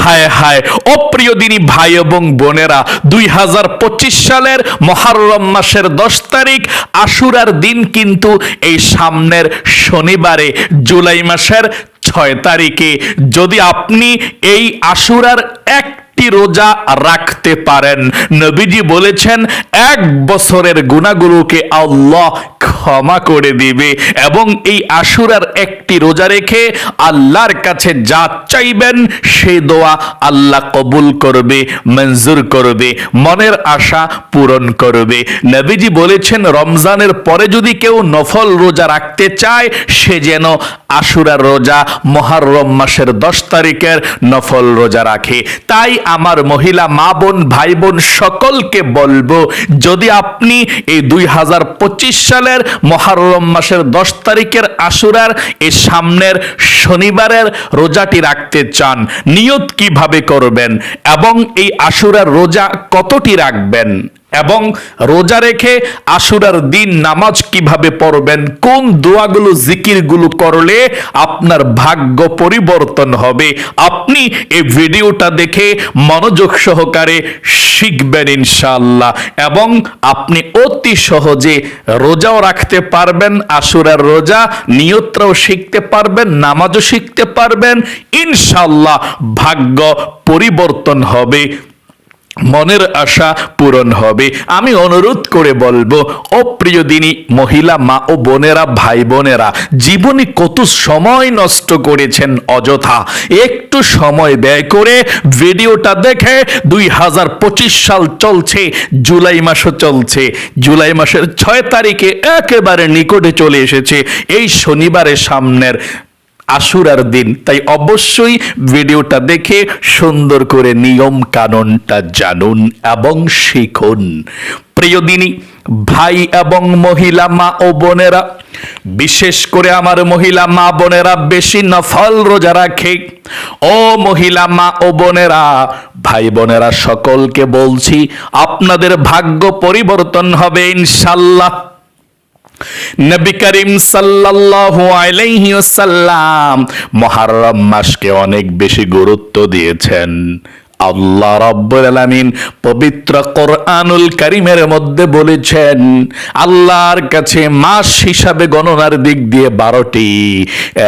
হায় হায়। অপ্রিয় দিনী ভাই এবং বোনেরা, দুই হাজার পঁচিশ সালের মহারম মাসের দশ তারিখ, আশুরার দিন কিন্তু এই সামনের শনিবারে, জুলাই মাসের ছয় তারিখে। যদি আপনি এই আশুরার এক একটি রোজা রাখতে পারেন। নবীজি বলেছেন, এক বছরের গুণাগুলোকে আল্লাহ ক্ষমা করে দিবে এবং এই আশুরার একটি রোজা রেখে আল্লাহর কাছে যা চাইবেন সে দোয়া আল্লাহ কবুল করবে, মঞ্জুর করবে, মনের আশা পূরণ করবে। নবীজি বলেছেন, রমজানের পরে যদি কেউ নফল রোজা রাখতে চায়, সে যেন আশুরার রোজা মহারম মাসের দশ তারিখের নফল রোজা রাখে। তাই আমার মহিলা, মা বোন, ভাই বোন, সকলকে বলব, যদি আপনি এই দুই হাজার পঁচিশ সালের মহারম মাসের দশ তারিখের আশুরার এই সামনের শনিবারের রোজাটি রাখতে চান, নিয়ত কীভাবে করবেন এবং এই আশুরার রোজা কতটি রাখবেন? এবং রোজা রেখে আশুরার দিন নামাজ কীভাবে পড়বেন? কোন দোয়াগুলো, জিকিরগুলো করলে আপনার ভাগ্য পরিবর্তন হবে? আপনি এই ভিডিওটা দেখে মনোযোগ সহকারে শিখবেন ইনশাল্লাহ এবং আপনি অতি সহজে রোজাও রাখতে পারবেন, আশুরার রোজা নিয়ত্রাও শিখতে পারবেন, নামাজও শিখতে পারবেন। ইনশাল্লাহ ভাগ্য পরিবর্তন হবে। মনের আশা পূরণ হবে। আমি অনুরোধ করে বলব, ও প্রিয় দিনী মহিলা, মা ও বোনেরা, ভাই বোনেরা, জীবনে কত সময় নষ্ট করেছেন অযথা? একটু সময় ব্যয় করে ভিডিওটা দেখে দুই হাজার পঁচিশ সাল চলছে, জুলাই মাসও চলছে। জুলাই মাসের ছয় তারিখে একেবারে নিকটে চলে এসেছে, এই শনিবারের সামনের আশুরার দিন। তাই অবশ্যই ভিডিওটা দেখে সুন্দর করে নিয়ম কানুনটা জানুন এবং শিখুন। প্রিয় দিনী, ভাই এবং মহিলা, মা ও বোনেরা, বিশেষ করে আমার মহিলা, মা বোনেরা, বেশি নফল রোজা রাখে। ও মহিলা, মা ও বোনেরা, ভাই বোনেরা, সকলকে বলছি, আপনাদের ভাগ্য পরিবর্তন হবে, ইনশাল্লাহ। নবী করিম সাল্লাল্লাহু আলাইহি ওয়াসাল্লাম মুহররম মাসকে অনেক বেশি গুরুত্ব দিয়েছেন। আল্লাহ রাব্বুল আলামিন পবিত্র কোরআনুল কারীমের মধ্যে বলেছেন, আল্লাহর কাছে মাস হিসাবে গণনার দিক দিয়ে বারোটি,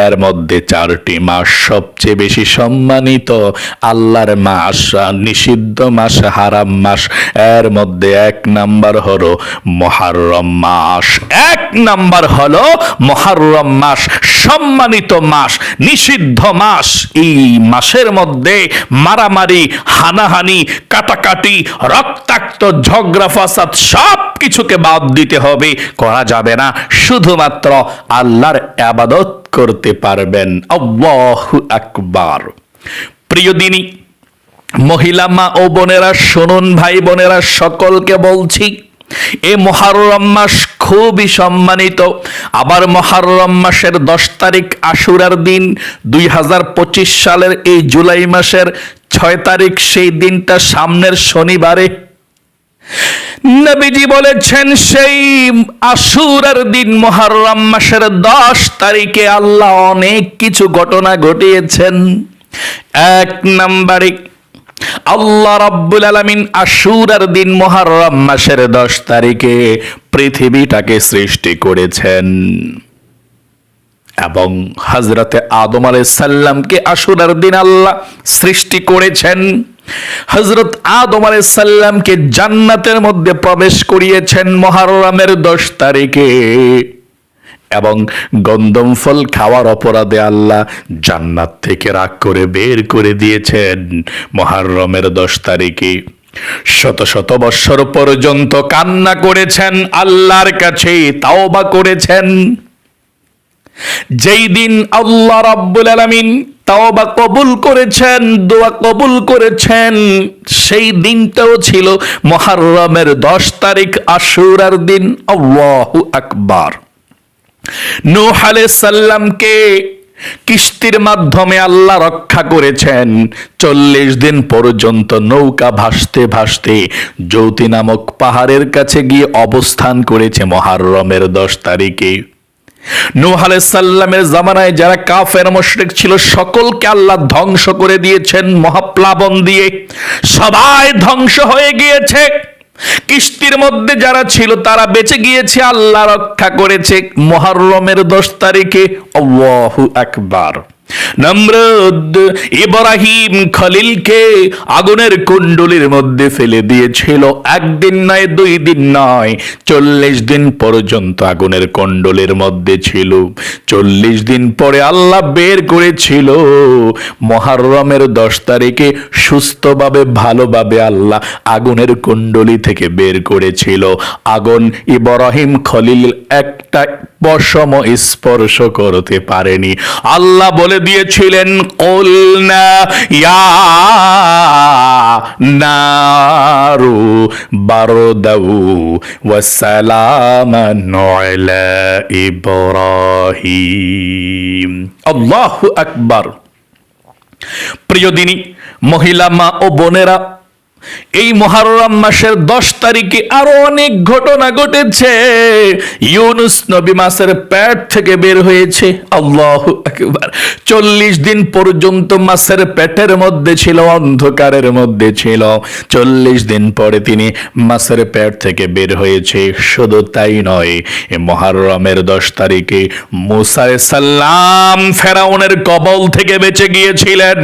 এর মধ্যে চারটি মাস সবচেয়ে বেশি সম্মানিত আল্লাহর মাস, নিষিদ্ধ মাস, হারাম মাস, এর মধ্যে এক নাম্বার হলো মহারম মাস। এক নাম্বার হলো মহারম মাস, সম্মানিত মাস, নিষিদ্ধ মাস। এই মাসের মধ্যে মারামারি হানাহানি, কাটাকাটি, রক্তাক্ত, ঝগড়া, ফাসাদ সব কিছুকে বাদ দিতে হবে। করা যাবে না, শুধুমাত্র আল্লাহর আবাদত করতে পারবেন। আল্লাহু আকবার। প্রিয় দিনী, মহিলা মা ও বোনেরা, শুনুন ভাই বোনেরা, সকলকে বলছি, এ মহারম মাস খুবই সম্মানিত। আবার মহারম মাসের দশ তারিখ আশুরার দিন, দুই হাজার পঁচিশ সালের এই জুলাই মাসের ছয় তারিখ সেই দিনটা সামনের শনিবারে। নবীজি বলেছেন, সেই আশুরার দিন মহারম মাসের দশ তারিখে আল্লাহ অনেক কিছু ঘটনা ঘটিয়েছেন। এক নম্বরে, আল্লাহ রাব্বুল আলামিন আশুরার দিন মহারম মাসের দশ তারিখে পৃথিবীটাকে সৃষ্টি করেছেন। এবং হজরতে আদম আলাই সাল্লামকে আশুরার দিন আল্লাহ সৃষ্টি করেছেন। হজরত আদম আলাই সাল্লামকে জান্নাতের মধ্যে প্রবেশ করিয়েছেন মহারমের দশ তারিখে। এবং গন্দম ফল খাওয়ার অপরাধে আল্লাহ জান্নাত থেকে রাগ করে বের করে দিয়েছেন মহারমের দশ তারিখে। শত শত বৎসর পর্যন্ত কান্না করেছেন, আল্লাহর কাছে তাওবা করেছেন। যেই দিন আল্লাহ রাব্বুল আলামিন তাওবা কবুল করেছেন, দোয়া কবুল করেছেন, সেই দিনটাও ছিল মহারমের দশ তারিখ আশুরার দিন। আল্লাহু আকবার। নূহ আলাইহিস কিস্তির মাধ্যমে আল্লাহ রক্ষা করেছেন। চল্লিশ দিন পর্যন্ত নৌকা ভাসতে ভাসতে জ্যোতি নামক পাহাড়ের কাছে গিয়ে অবস্থান করেছে মহারমের দশ তারিখে। নূহ আলাইসাল্লামের জামানায় যারা কাফের ছিল, সকলকে আল্লাহ ধ্বংস করে দিয়েছেন, মহাপ্লাবন দিয়ে। সবাই ধ্বংস হয়ে গিয়েছে। কিস্তির মধ্যে যারা ছিল, তারা বেঁচে গিয়েছে, আল্লাহ রক্ষা করেছে। মহরমের দশ তারিখে আকবার। নমরুদ ইব্রাহিম খলিলকে আগুনের কুণ্ডলির মধ্যে ফেলে দিয়েছিল। একদিন নয়, দুই দিন নয়, চল্লিশ দিন পর্যন্ত আগুনের কুণ্ডলের মধ্যে ছিল। চল্লিশ দিন পরে আল্লাহ বের করেছিল। মহারমের দশ তারিখে সুস্থভাবে, ভালোভাবে আল্লাহ আগুনের কুণ্ডলি থেকে বের করেছিল। আগুন ইব্রাহিম খলিল একটা পশম স্পর্শ করতে পারেনি। আল্লাহ বলে দিয়েছিলেন কলনা ইয়া নারু বারদাউ ওয়াসালামান আলা ইব্রাহিম। আল্লাহু আকবার। প্রিয় দিনী, মহিলা মা ও বোনেরা এই মহারম মাসের দশ তারিখে আরও অনেক ঘটনা ঘটেছে। ইউনুস নবী মাসের পেট থেকে বের হয়েছে। আল্লাহ একবার চল্লিশ দিন পর্যন্ত মাসের পেটের মধ্যে ছিল, অন্ধকারের মধ্যে ছিল। চল্লিশ দিন পরে তিনি মাসের পেট থেকে বের হয়েছে। শুধু তাই নয়, এ মহারমের দশ তারিখে মুসারে সাল্লাম ফেরাউনের কবল থেকে বেঁচে গিয়েছিলেন।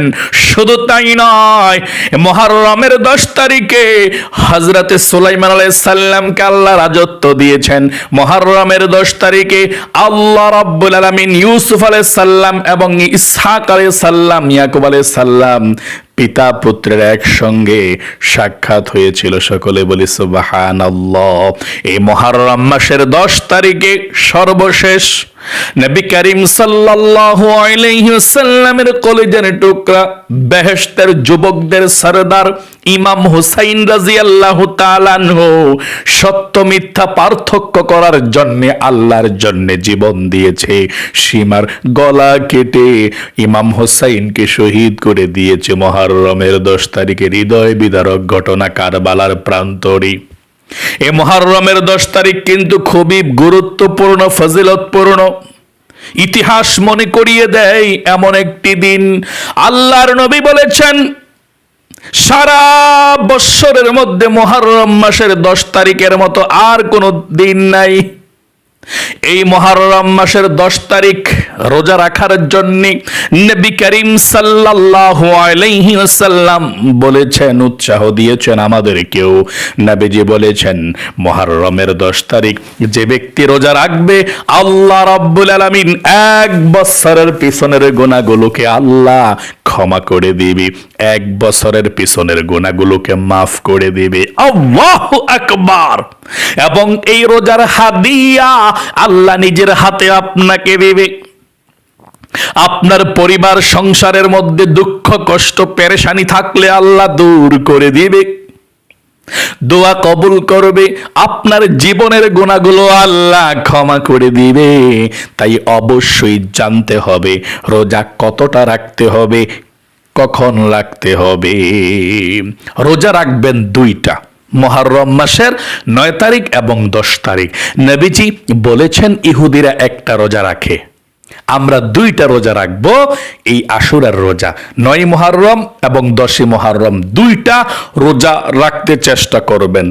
শুধু তাই নয় মহারমের দশ তারিখে হজরতে সুলাইমান আলাইসাল্লামকে আল্লাহ রাজত্ব দিয়েছেন। মহারমের দশ তারিখে আল্লাহ রাব্বুল আলমিন ইউসুফ আলাইসাল্লাম এবং ইসহাক আলাইসাল্লাম ইয়াকুব আলাইসাল্লাম পিতা পুত্রের একসঙ্গে সাক্ষাৎ হয়েছিল। সকলে বলি সুবাহান এই মহারম মাসের দশ তারিখে সর্বশেষ নবী করিম সাল্লাল্লাহু কলেজের টুকরা বেহেশতের যুবকদের সরদার ইমাম হুসাইন রাদিয়াল্লাহু তাআলা সত্য মিথ্যা পার্থক্য করার জন্য আল্লাহর জন্য জীবন দিয়েছে। সীমার গলা কেটে ইমাম হুসাইনকে শহীদ করে দিয়েছে মহারমের দশ তারিখে হৃদয় বিদারক ঘটনা কারবালার প্রান্তরে। এ মহারমের দশ তারিখ কিন্তু খুবই গুরুত্বপূর্ণ, ফজিলতপূর্ণ। ইতিহাস মনে করিয়ে দেয় এমন একটি দিন। আল্লাহর নবী বলেছেন, সারা বৎসরের মধ্যে মহারম মাসের দশ তারিখের মতো আর কোনো দিন নাই। এই মহারম মাসের দশ তারিখ রোজা রাখার জন্য নবী করিম সাল্লাল্লাহু আলাইহি ওয়াসাল্লাম বলেছেন, উৎসাহ দিয়েছেন আমাদেরকেও। নবীজি বলেছেন মহারমের দশ তারিখ যে ব্যক্তি রোজা রাখবে, আল্লাহ রাব্বুল আলামিন এক বছরের পিছনের গোনাগুলোকে আল্লাহ ক্ষমা করে দিবে। এক বছরের পিছনের গোনাগুলোকে মাফ করে দিবে। আল্লাহু আকবার! এবং এই রোজার হাদিয়া আল্লাহ নিজের হাতে আপনাকে দেবে। আপনার পরিবার সংসারের মধ্যে দুঃখ, কষ্ট, পেরেশানি থাকলে আল্লাহ দূর করে দিবে। দোয়া কবুল করবে। আপনার জীবনের গুণাগুলো আল্লাহ ক্ষমা করে দিবে। তাই অবশ্যই জানতে হবে, রোজা কতটা রাখতে হবে, কখন রাখতে হবে। রোজা রাখবেন দুইটা, মহারম মাসের নয় তারিখ এবং দশ তারিখ। নবীজি বলেছেন, ইহুদিরা একটা রোজা রাখে। আমরা দুইটা রোজা রাখব, এই আশুরার রোজা। নয় মহারম এবং দশই মহারম দুইটা রোজা রাখতে চেষ্টা করবেন।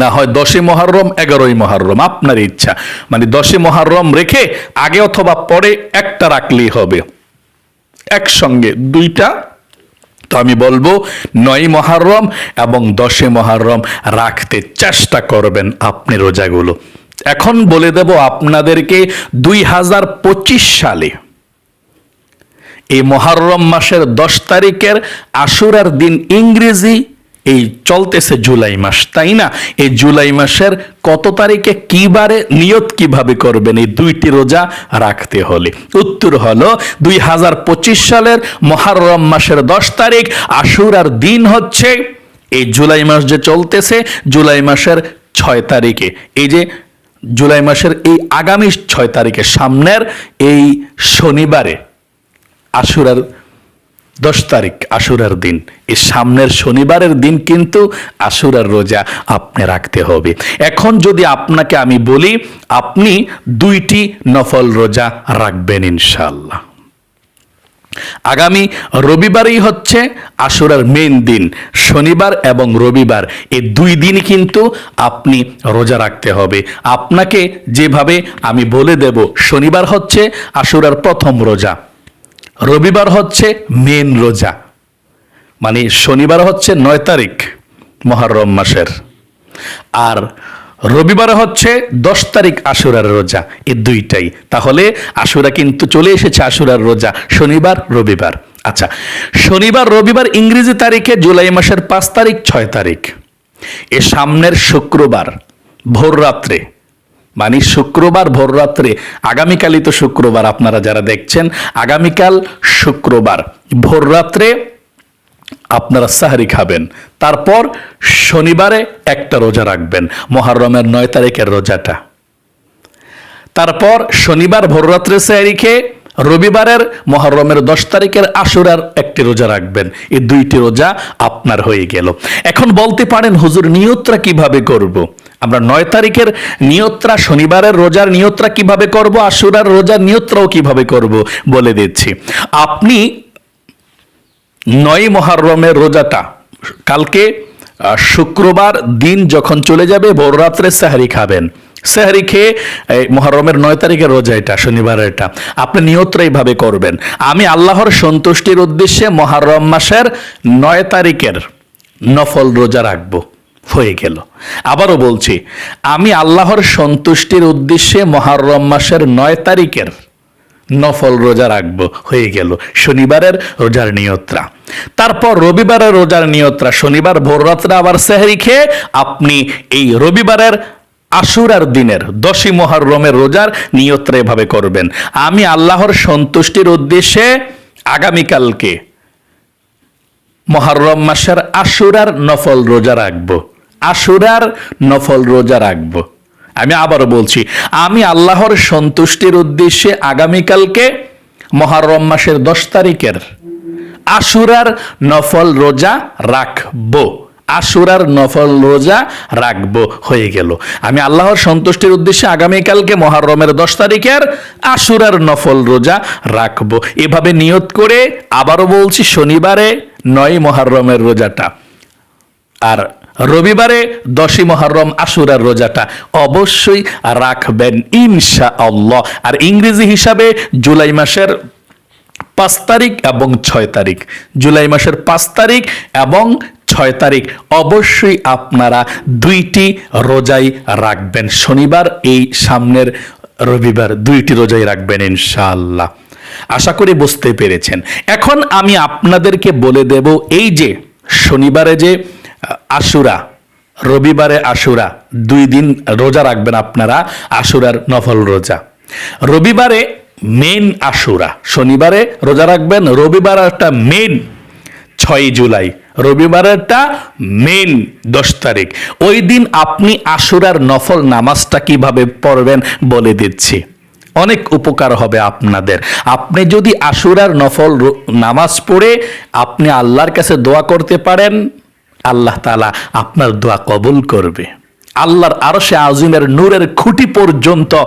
না হয় দশই মহারম এগারোই মহারম আপনার ইচ্ছা। মানে দশই মহারম রেখে আগে অথবা পরে একটা রাখলেই হবে। একসঙ্গে দুইটা, তো আমি বলব নয় মহারম এবং দশে মহারম রাখতে চেষ্টা করবেন আপনি রোজাগুলো। এখন বলে দেব আপনাদেরকে দুই হাজার পঁচিশ সালে, এই মহারম মাসের দশ তারিখের আশুরার দিন ইংরেজি, এই চলতেছে জুলাই মাস, তাই না? এই জুলাই মাসের কত তারিখে কি বারে নিয়ত কীভাবে করবেন? এই দুইটি রোজা রাখতে হলে। উত্তর হলো দুই হাজার পঁচিশ সালের মহারম মাসের দশ তারিখ, আশুরার দিন হচ্ছে, এই জুলাই মাস যে চলতেছে, জুলাই মাসের ছয় তারিখে। এই যে জুলাই মাসের এই আগামী ছয় তারিখে সামনের এই শনিবারে আশুরার দশ তারিখ আশুরার দিন। এই সামনের শনিবারের দিন কিন্তু আশুরার রোজা আপনি রাখতে হবে। এখন যদি আপনাকে আমি বলি, আপনি দুইটি নফল রোজা রাখবেন ইনশাল্লাহ আগামী রবিবারই হচ্ছে আশুরার মেন দিন, শনিবার এবং রবিবার। এই দুই দিন কিন্তু আপনি রোজা রাখতে হবে। আপনাকে যেভাবে আমি বলে দেব, শনিবার হচ্ছে আশুরার প্রথম রোজা, রবিবার হচ্ছে মেন রোজা। মানে শনিবার হচ্ছে নয় তারিখ, মহরম মাসের। আর রবিবার হচ্ছে দশ তারিখ আশুরার রোজা, এই দুইটাই। তাহলে আশুরা কিন্তু চলে এসেছে আশুরার রোজা, শনিবার, রবিবার। আচ্ছা শনিবার, রবিবার ইংরেজি তারিখে জুলাই মাসের পাঁচ তারিখ, ছয় তারিখ। এ সামনের শুক্রবার, ভোর রাত্রে। মানে শুক্রবার, ভোর রাত্রে। আগামীকালই তো শুক্রবার, আপনারা যারা দেখছেন, আগামীকাল শুক্রবার। ভোর রাত্রে আপনারা সাহারি খাবেন। তারপর শনিবারে একটা রোজা রাখবেন। মহারমের নয় তারিখের রোজাটা। তারপর শনিবার ভোররাত্রে সাহারি খেয়ে রবিবারের মহরমের দশ তারিখের আশুরার একটি রোজা রাখবেন। এই দুইটি রোজা আপনার হয়ে গেল। এখন বলতে পারেন, হুজুর নিয়তরা কীভাবে করব। আমরা নয় তারিখের নিয়ত্রা শনিবারের রোজার নিয়ত্রা কীভাবে করব? আশুরার রোজার নিয়ত্রাও কীভাবে করব? বলে দিচ্ছি। আপনি নয় মহারমের রোজাটা। কালকে শুক্রবার দিন যখন চলে যাবে ভোর রাত্রে সাহারি খাবেন। সাহারি খেয়ে মহরমের নয় তারিখের রোজা এটা শনিবারের এটা। আপনি নিয়ত্রা এইভাবে করবেন। আমি আল্লাহর সন্তুষ্টির উদ্দেশ্যে মহারম মাসের নয় তারিখের নফল রোজা রাখব। হয়ে গেল। আবারও বলছি, আমি আল্লাহর সন্তুষ্টির উদ্দেশ্যে মহারম মাসের নয় তারিখের নফল রোজা রাখব, হয়ে গেল। শনিবারের রোজার নিয়ত্রা। তারপর রবিবারের রোজার নিয়ত্রা। শনিবার ভোর রাত্রে আবার সেহরি খেয়ে আপনি এই রবিবারের আশুরার দিনের দশই মহারমের রোজার নিয়ত্রা এভাবে করবেন। আমি আল্লাহর সন্তুষ্টির উদ্দেশ্যে আগামীকালকে মহারম মাসের আশুরার নফল রোজা রাখব। আশুরার নফল রোজা রাখব। আমি আবারও বলছি, আমি আল্লাহর সন্তুষ্টির উদ্দেশ্যে আগামীকালকে মহারম মাসের দশ তারিখের আশুরার নফল রোজা রাখব। আশুরার নফল রোজা রাখব হয়ে গেল। আমি আল্লাহর সন্তুষ্টির উদ্দেশ্যে আগামীকালকে মহারমের দশ তারিখের আশুরার নফল রোজা রাখব। এভাবে নিয়ত করে আবারও বলছি, শনিবারে নয় মহারমের রোজাটা। আর রবিবারে দশই মহরম আশুরার রোজাটা। অবশ্যই রাখবেন ইনশা আল্লাহ আর ইংরেজি হিসাবে জুলাই মাসের পাঁচ তারিখ এবং ছয় তারিখ। জুলাই মাসের পাঁচ তারিখ এবং ছয় তারিখ। অবশ্যই আপনারা দুইটি রোজাই রাখবেন। শনিবার এই সামনের রবিবার দুইটি রোজাই রাখবেন, ইনশাআল্লাহ। আশা করি বুঝতে পেরেছেন। এখন আমি আপনাদেরকে বলে দেব, এই যে শনিবারে যে আশুরা, রবিবারে আশুরা, দুই দিন রোজা রাখবেন আপনারা, আশুরার নফল রোজা। রবিবারে মেন আশুরা, শনিবারে রোজা রাখবেন রবিবার একটা মেন ছয় জুলাই, রবিবারেরটা মেন দশ তারিখ। ওই দিন আপনি আশুরার নফল নামাজটা কীভাবে পড়বেন বলে দিচ্ছি। অনেক উপকার হবে আপনাদের। আপনি যদি আশুরার নফল নামাজ পড়ে আপনি আল্লাহর কাছে দোয়া করতে পারেন আল্লাহ তালা আপনার দোয়া কবুল করবে। আল্লাহর আরও সে আজিমের নূরের খুঁটি পর্যন্ত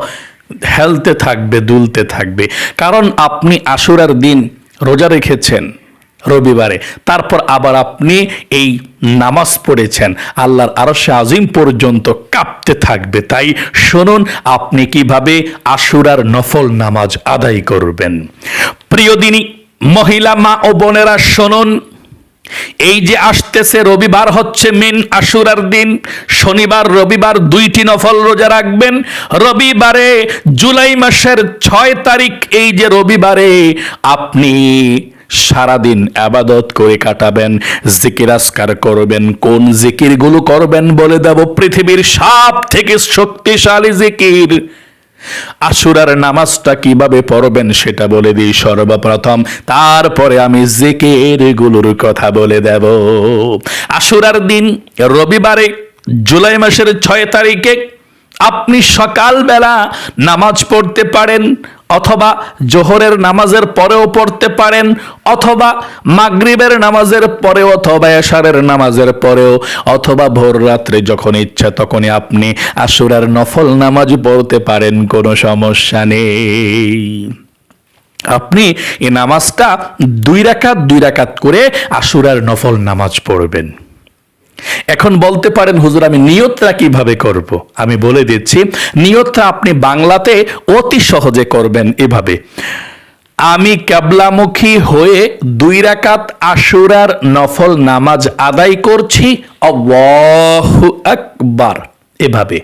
হেলতে থাকবে, দুলতে থাকবে। কারণ আপনি আশুরার দিন রোজা রেখেছেন রবিবারে, তারপর আবার আপনি এই নামাজ পড়েছেন। আল্লাহর আরশে আজিম পর্যন্ত কাঁপতে থাকবে। তাই শুনুন, আপনি কীভাবে আশুরার নফল নামাজ আদায় করবেন। প্রিয় দিনী, মহিলা মা ও বোনেরা, শুনুন এই যে আসতেছে রবিবার হচ্ছে মেন আশুরার দিন। শনিবার, রবিবার দুইটি নফল রোজা রাখবেন। রবিবারে জুলাই মাসের ছয় তারিখ, এই যে রবিবারে আপনি সারাদিন আবাদত করে কাটাবেন, জিকির আসকার করবেন, কোন জিকিরগুলো করবেন বলে দেব পৃথিবীর সব থেকে শক্তিশালী জিকির। আশুরার নামাজটা কীভাবে পড়বেন সেটা বলে দিই সর্বপ্রথম। তারপরে আমি জেকেরগুলোর কথা বলে দেব। আশুরার দিন রবিবারে জুলাই মাসের ছয় তারিখে আপনি সকালবেলা নামাজ পড়তে পারেন। অথবা জোহরের নামাজের পরেও পড়তে পারেন, অথবা মাগরিবের নামাজের পরেও, অথবা এশারের নামাজের পরেও, অথবা ভোর রাত্রে যখন ইচ্ছা তখনই আপনি আশুরার নফল নামাজ পড়তে পারেন, কোনো সমস্যা নেই। আপনি এই নামাজটা দুই রাকাত দুই রাকাত করে আশুরার নফল নামাজ পড়বেন। এখন বলতে পারেন, হুজুর, আমি নিয়তটা কীভাবে করব? আমি বলে দিচ্ছি, নিয়তটা আপনি বাংলাতে অতি সহজে করবেন এভাবে। আমি ক্যাবলামুখী হয়ে দুই রাকাত আশুরার নফল নামাজ আদায় করছি অবাহু আকবার, এভাবে।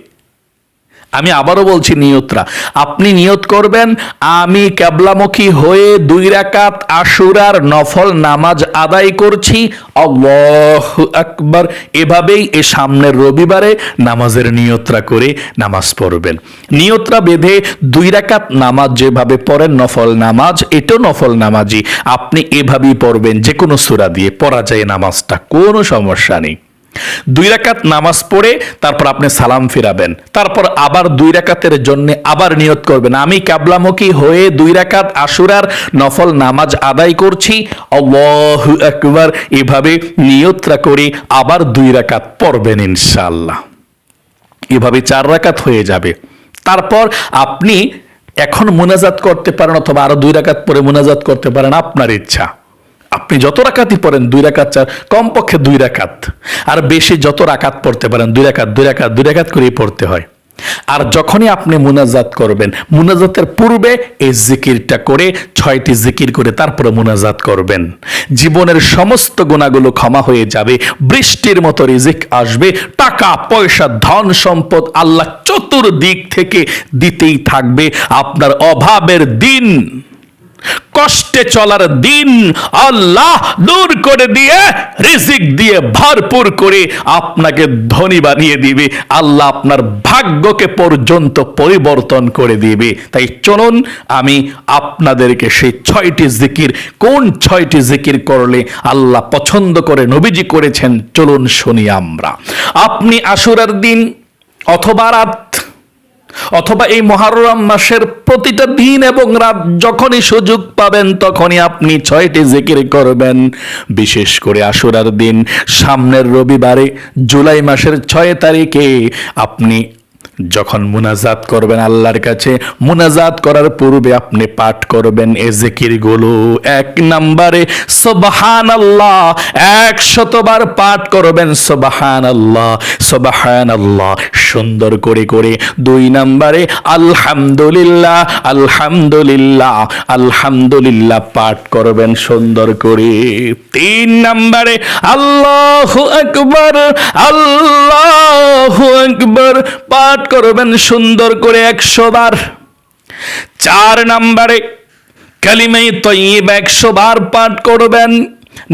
আমি আবারও বলছি নিয়তরা। আপনি নিয়ত করবেন, আমি ক্যাবলামুখী হয়ে দুই রাকাত আশুরার নফল নামাজ আদায় করছি। আল্লাহ আকবার। এভাবেই এ সামনের রবিবারে নামাজের নিয়তরা করে নামাজ পড়বেন। নিয়তরা বেঁধে দুই রাকাত নামাজ যেভাবে পড়েন, নফল নামাজ, এটাও নফল নামাজই। আপনি এভাবেই পড়বেন যে কোনো সুরা দিয়ে পড়া যায় নামাজটা, কোনো সমস্যা নেই। দুই রাকাত নামাজ পড়ে তারপর আপনি সালাম ফিরাবেন। তারপর আবার দুই রাকাতের জন্য আবার নিয়ত করবেন। আমি কাবলামুখী হয়ে দুই রাকাত আশুরার নফল নামাজ আদায় করছি। আকবার। এভাবে নিয়তরা করে আবার দুই রাকাত পড়বেন ইনশাল্লাহ এভাবে চার রাকাত হয়ে যাবে। তারপর আপনি এখন মোনাজাত করতে পারেন অথবা আরও দুই রাকাত পরে মোনাজাত করতে পারেন, আপনার ইচ্ছা। আপনি যত রাকাতই পড়েন, দুই রাকাত চার, কমপক্ষে দুই রাকাত। আর বেশি যত রাকাত পড়তে পারেন, দুই রাকাত দুই রাকাত দুই রাকাত করেই পড়তে হয়। আর যখনই আপনি মুনাজাত করবেন, মুনাজাতের পূর্বে এই জিকিরটা করে, ছয়টি জিকির করে তারপরে মুনাজাত করবেন। জীবনের সমস্ত গুণাগুলো ক্ষমা হয়ে যাবে, বৃষ্টির মতো রিজিক আসবে, টাকা, পয়সা, ধন সম্পদ আল্লাহ চতুর্দিক থেকে দিতেই থাকবে। আপনার অভাবের দিন কষ্টে চলার দিন আল্লাহ দূর করে দিয়ে, রিজিক দিয়ে ভরপুর করে আপনাকে ধনী বানিয়ে দিবে। আল্লাহ আপনার ভাগ্যকে পর্যন্ত পরিবর্তন করে দিবে। তাই চলুন, আমি আপনাদেরকে সেই ছয়টি জিকির, কোন ছয়টি জিকির করলে আল্লাহ পছন্দ করে নবীজি করেছেন, চলুন শুনি আমরা। আপনি আশুরার দিন অথবা রাত অথবা এই মহারম মাসের প্রতিটা দিন এবং রাত যখনই সুযোগ পাবেন, তখনই আপনি ছয়টি জিকির করবেন। বিশেষ করে আশুরার দিন, সামনের রবিবারে জুলাই মাসের ছয় তারিখে আপনি যখন মুনাজাত করবেন আল্লাহর কাছে, মুনাজাত করার পূর্বে আপনি পাঠ করবেন এ জিকিরগুলো। এক নম্বরে সোবাহান আল্লাহ একশতবার পাঠ করবেন সোবাহান আল্লাহ সোবাহান আল্লাহ সুন্দর করে করে। দুই নম্বরে, আলহামদুলিল্লাহ আলহামদুলিল্লাহ আলহামদুলিল্লাহ পাঠ করবেন সুন্দর করে। তিন নম্বরে, আল্লাহ আকবর আল্লাহ আকবর, পাঠ করবেন সুন্দর করে একশো বার। চার নম্বরে কালিমাই তৈব একশো বার পাঠ করবেন।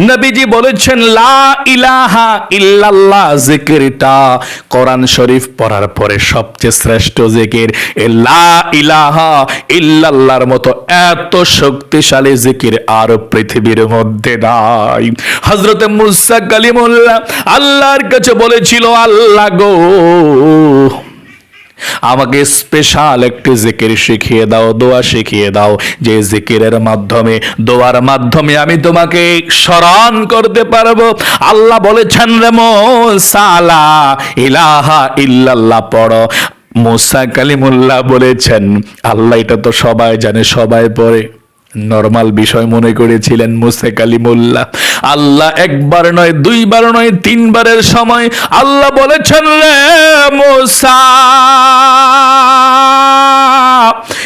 নবীজি বলেছেন, লা ইলাহা ইল্লাল্লাহ জিকিরটা কোরআন শরীফ পড়ার পরে সবচেয়ে শ্রেষ্ঠ জিকির। লা ইলাহা ইল্লাল্লাহর মতো এত শক্তিশালী জিকির আর পৃথিবীর মধ্যে নাই। হযরতে মুসা কালিমুল্লাহ আল্লাহর কাছে বলেছিল, আল্লাহ গো আমাকে স্পেশাল একটি জিকির শিখিয়ে দাও, দোয়া শিখিয়ে দাও, যে জিকিরের মাধ্যমে, দোয়ার মাধ্যমে আমি তোমাকে স্মরণ করতে পারব। আল্লাহ বলেছেন রে সালা ইলাহা ইল্লাল্লাহ পড়ো। মোসা কালিমুল্লাহ বলেছেন, আল্লাহ এটা তো সবাই জানে, সবাই পড়ে। নর্মাল বিষয় মনে করেছিলেন মুসেক আলী মোল্লা আল্লাহ একবার নয়, দুইবার নয়, তিনবারের সময় আল্লাহ বলেছেন, রে মোসা!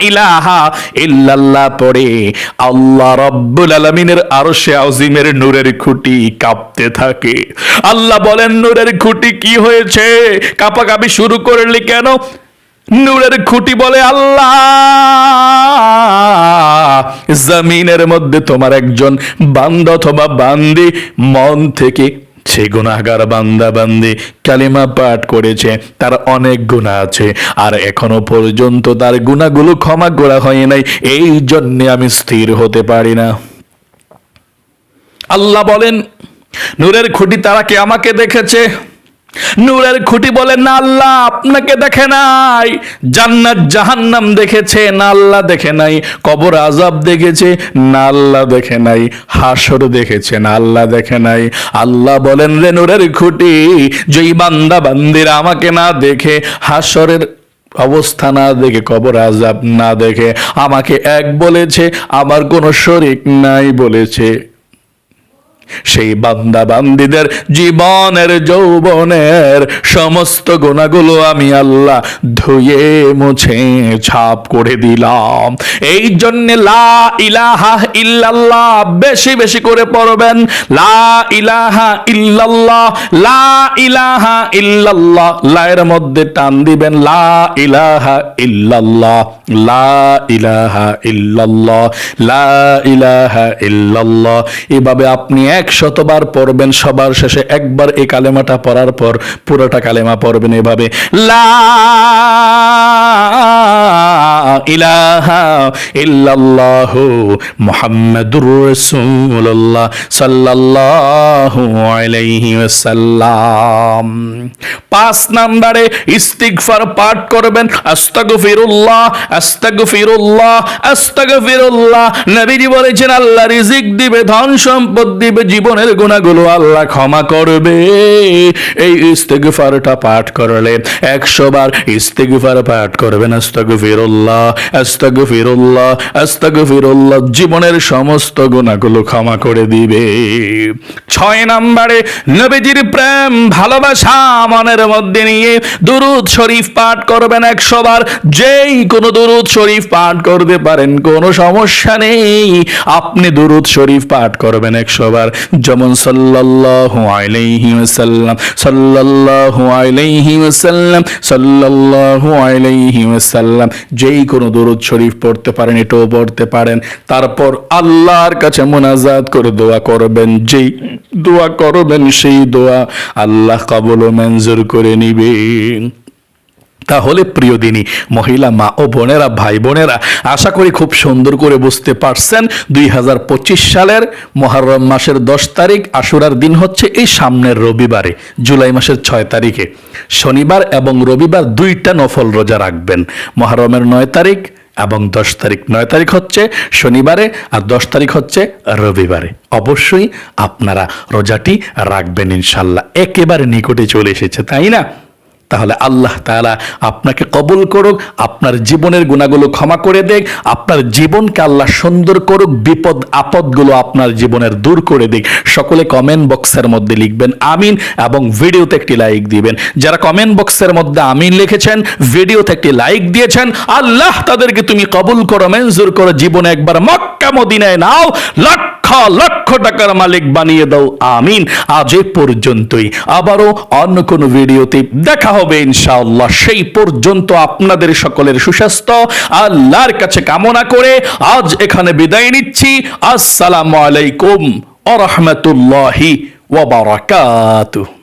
ইলাহা ইল্লাল্লাহ পড়ে আল্লাহ রব্বুল আলামিনের আরশে আজিমের নূরের খুঁটি কাঁপতে থাকে। আল্লাহ বলেন, নূরের খুঁটি কি হয়েছে? শুরু করলি কেন? নূরের খুঁটি বলে, আল্লাহ, জমিনের মধ্যে তোমার একজন বান্দ অথবা বান্দি মন থেকে সে গুণাগার বান্দা বান্দি কালিমা পাঠ করেছে, তার অনেক গুণা আছে, আর এখনও পর্যন্ত তার গুণাগুলো ক্ষমা করা হয় নাই, এই জন্যে আমি স্থির হতে পারি না। আল্লাহ বলেন, নূরের খুঁটি তারা কে আমাকে দেখেছে? নূরের খুঁটি বলেন না আল্লাহ, আপনাকে দেখে নাই। জান্নাত জাহান্নাম দেখেছে, না আল্লাহ দেখে নাই। কবর আজাব দেখেছে, না আল্লাহ দেখে নাই। হাসর দেখেছে, না আল্লাহ দেখে নাই। আল্লাহ বলেন, রে নূরের খুঁটি, যেই বান্দা বান্দিরা আমাকে না দেখে, হাসরের অবস্থা না দেখে, কবর আজাব না দেখে, আমাকে এক বলেছে, আমার কোনো শরিক নাই বলেছে। সেই বান্দা বান্দিদের জীবনের, যৌবনের সমস্ত গুণাগুলো আমি আল্লাহ ধুয়ে, মুছে, ছাপ করে দিলাম। এই জন্য লা ইলাহা ইল্লাল্লাহ বেশি বেশি করে পড়বেন। লা ইলাহা ইল্লাল্লাহ, লা ইলাহা ইল্লাল্লাহ। লায়ের মধ্যে টান দিবেন, লা ইলাহা ইল্লাল্লাহ, লা ইলাহা ইল্লাল্লাহ, লা ইলাহা ইল্লাল্লাহ। এভাবে আপনি এক শতবার পড়বেন সবার শেষে, একবার এই কালেমাটা পড়ার পর পুরোটা কালেমা পড়বেন এভাবে। লা পাঁচ পাঠ করবেন নবীজি বলেছেন আল্লাহ রিজিক দিবে, ধন সম্পদ দিবে, জীবনের গুণাগুলো আল্লাহ ক্ষমা করবে। এই ইস্তেগফারটা পাঠ করলে একশো বার ইস্তেগফার পাঠ করবেন আস্তাগফিরুল্লাহ আস্তাগফিরুল্লাহ আস্তাগফিরুল্লাহ, জীবনের সমস্ত গুণাগুলো ক্ষমা করে দিবে। ছয় নম্বরে, নবীজির প্রেম, ভালোবাসা মনের মধ্যে নিয়ে দুরুদ শরীফ পাঠ করবেন একশো বার। যেই কোনো দুরুদ শরীফ পাঠ করতে পারেন, কোনো সমস্যা নেই। আপনি দুরুদ শরীফ পাঠ করবেন একশো বার। যেমন সাল্লাল্লাহু আলাইহি ওয়াসাল্লাম, সাল্লাল্লাহু আলাইহি ওয়াসাল্লাম, সাল্লাল্লাহু আলাইহি ওয়াসাল্লাম। যেই কোনো দরুদ শরীফ পড়তে পারেন, এটাও পড়তে পারেন। তারপর আল্লাহর কাছে মোনাজাত করে দোয়া করবেন। যেই দোয়া করবেন, সেই দোয়া আল্লাহ কাবুল ও মঞ্জুর করে নিবেন। তাহলে প্রিয় দিনী, মহিলা মা ও বোনেরা, ভাই বোনেরা, আশা করি খুব সুন্দর করে বুঝতে পারছেন, দুই হাজার পঁচিশ সালের মহারম মাসের দশ তারিখ, আশুরার দিন হচ্ছে এই সামনের রবিবারে, জুলাই মাসের ছয় তারিখে। শনিবার এবং রবিবার দুইটা নফল রোজা রাখবেন। মহারমের নয় তারিখ এবং দশ তারিখ। নয় তারিখ হচ্ছে শনিবারে আর দশ তারিখ হচ্ছে রবিবারে। অবশ্যই আপনারা রোজাটি রাখবেন ইনশাল্লাহ। একেবারে নিকটে চলে এসেছে, তাই না? তাহলে আল্লাহ তাআলা আপনাকে কবুল করুক, আপনার জীবনের গুণাগুলো ক্ষমা করে দেখ আপনার জীবনকে আল্লাহ সুন্দর করুক, বিপদ, আপদগুলো আপনার জীবনের দূর করে দিক। সকলে কমেন্ট বক্সের মধ্যে লিখবেন, আমিন, এবং ভিডিওতে একটি লাইক দিবেন। যারা কমেন্ট বক্সের মধ্যে আমিন লিখেছেন, ভিডিওতে একটি লাইক দিয়েছেন, আল্লাহ তাদেরকে তুমি কবুল করো, মঞ্জুর করো, জীবনে একবার মক্কা মদিনায় নাও, লক্ষ লক্ষ টাকার মালিক বানিয়ে দাও, আমিন। আজ এ পর্যন্তই। আবারও অন্য কোনো ভিডিওতে দেখা হবে ইনশাআল্লাহ। সেই পর্যন্ত আপনাদের সকলের সুস্বাস্থ্য। আল্লাহর কাছে কামনা করে আজ এখানে বিদায় নিচ্ছি। আসসালামু আলাইকুম ওয়া বারাকাতুহু।